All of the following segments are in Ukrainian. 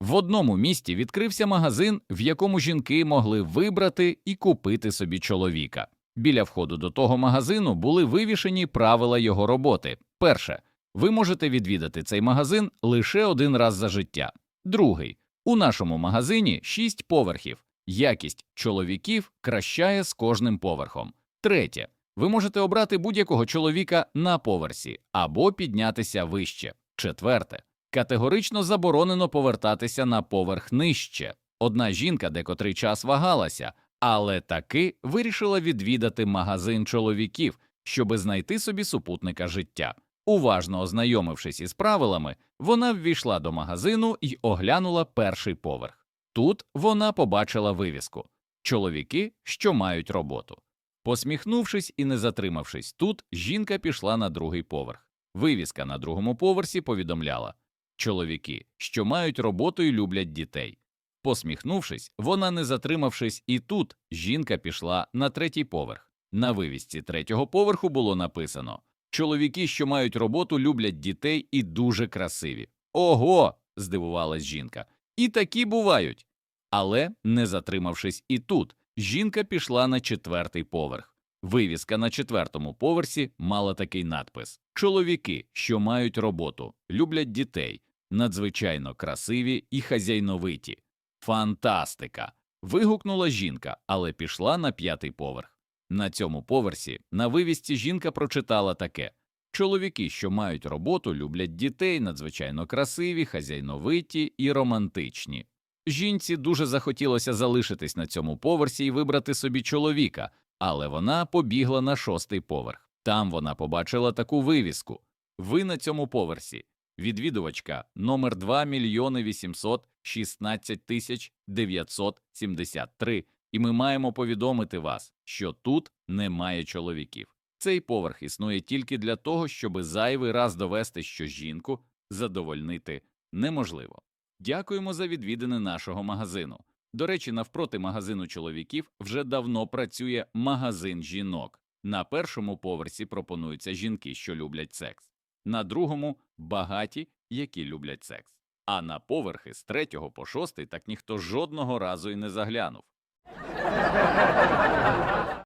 В одному місті відкрився магазин, в якому жінки могли вибрати і купити собі чоловіка. Біля входу до того магазину були вивішені правила його роботи. Перше, ви можете відвідати цей магазин лише один раз за життя. Другий, у нашому магазині шість поверхів. Якість чоловіків кращає з кожним поверхом. Третє, ви можете обрати будь-якого чоловіка на поверсі або піднятися вище. Четверте, категорично заборонено повертатися на поверх нижче. Одна жінка декотрий час вагалася, але таки вирішила відвідати магазин чоловіків, щоби знайти собі супутника життя. Уважно ознайомившись із правилами, вона ввійшла до магазину і оглянула перший поверх. Тут вона побачила вивіску чоловіки, що мають роботу. Посміхнувшись і не затримавшись тут, жінка пішла на другий поверх. Вивіска на другому поверсі повідомляла чоловіки, що мають роботу і люблять дітей. Посміхнувшись, вона, не затримавшись, і тут жінка пішла на третій поверх. На вивісці третього поверху було написано Чоловіки, що мають роботу, люблять дітей і дуже красиві. Ого. здивувалась жінка. І такі бувають. Але, не затримавшись і тут, жінка пішла на четвертий поверх. Вивіска на четвертому поверсі мала такий надпис Чоловіки, що мають роботу, люблять дітей, надзвичайно красиві і хазяйновиті. Фантастика. вигукнула жінка, але пішла на п'ятий поверх. На цьому поверсі на вивісці жінка прочитала таке Чоловіки, що мають роботу, люблять дітей, надзвичайно красиві, хазяйновиті і романтичні. Жінці дуже захотілося залишитись на цьому поверсі і вибрати собі чоловіка, але вона побігла на шостий поверх. Там вона побачила таку вивіску Ви на цьому поверсі. Відвідувачка номер 2 мільйони 816 тисяч 973, і ми маємо повідомити вас, що тут немає чоловіків. Цей поверх існує тільки для того, щоби зайвий раз довести, що жінку задовольнити неможливо. Дякуємо за відвідини нашого магазину. До речі, навпроти магазину чоловіків вже давно працює магазин жінок. На першому поверсі пропонуються жінки, що люблять секс, на другому багаті, які люблять секс. А на поверхи з третього по шостий так ніхто жодного разу і не заглянув.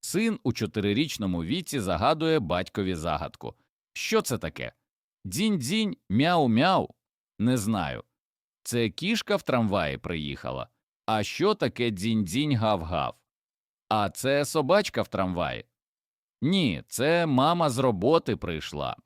Син у чотирирічному віці загадує батькові загадку. Що це таке? Дзінь-дзінь, мяу-мяу? Не знаю. Це кішка в трамваї приїхала. А що таке дзінь-дзінь гав-гав? А це собачка в трамваї? Ні, це мама з роботи прийшла.